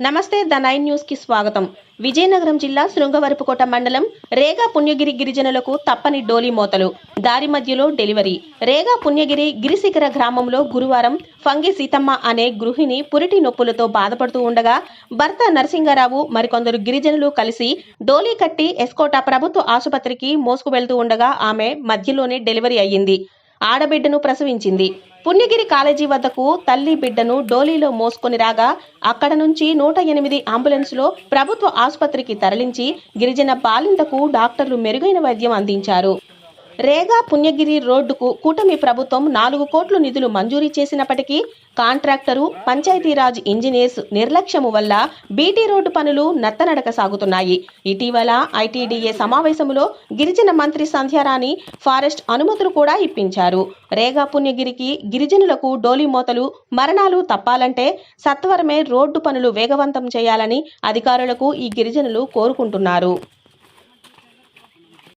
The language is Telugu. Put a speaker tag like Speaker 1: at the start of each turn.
Speaker 1: నమస్తే ద నైన్ న్యూస్కి స్వాగతం. విజయనగరం జిల్లా శృంగవరపుకోట మండలం రేగా పుణ్యగిరి గిరిజనులకు తప్పని డోలీ మోతలు. దారి మధ్యలో డెలివరీ. రేగా పుణ్యగిరి గిరిశిఖర గ్రామంలో గురువారం ఫంగి సీతమ్మ అనే గృహిణి పురిటి నొప్పులతో బాధపడుతూ ఉండగా భర్త నరసింగారావు మరికొందరు గిరిజనులు కలిసి డోలీ కట్టి ఎస్కోట ప్రభుత్వ ఆసుపత్రికి మోసుకు వెళ్తూ ఉండగా ఆమె మధ్యలోనే డెలివరీ అయ్యింది. ఆడబిడ్డను ప్రసవించింది. పుణ్యగిరి కాలేజీ వద్దకు తల్లి బిడ్డను డోలీలో మోసుకొని రాగా అక్కడ నుంచి నూట ఎనిమిది అంబులెన్స్లో ప్రభుత్వ ఆసుపత్రికి తరలించి గిరిజన బాలింతకు డాక్టర్లు మెరుగైన వైద్యం అందించారు. రేగా పుణ్యగిరి రోడ్డుకు కూటమి ప్రభుత్వం నాలుగు కోట్లు నిధులు మంజూరు చేసినప్పటికీ కాంట్రాక్టరు పంచాయతీరాజ్ ఇంజనీర్స్ నిర్లక్ష్యము వల్ల బీటీ రోడ్డు పనులు నత్తనడక సాగుతున్నాయి. ఇటీవల ఐటీడీఏ సమావేశంలో గిరిజన మంత్రి సంధ్యారాణి ఫారెస్ట్ అనుమతులు కూడా ఇప్పించారు. రేగా పుణ్యగిరికి గిరిజనులకు డోలిమోతలు మరణాలు తప్పాలంటే సత్వరమే రోడ్డు పనులు వేగవంతం చేయాలని అధికారులకు ఈ గిరిజనులు కోరుకుంటున్నారు.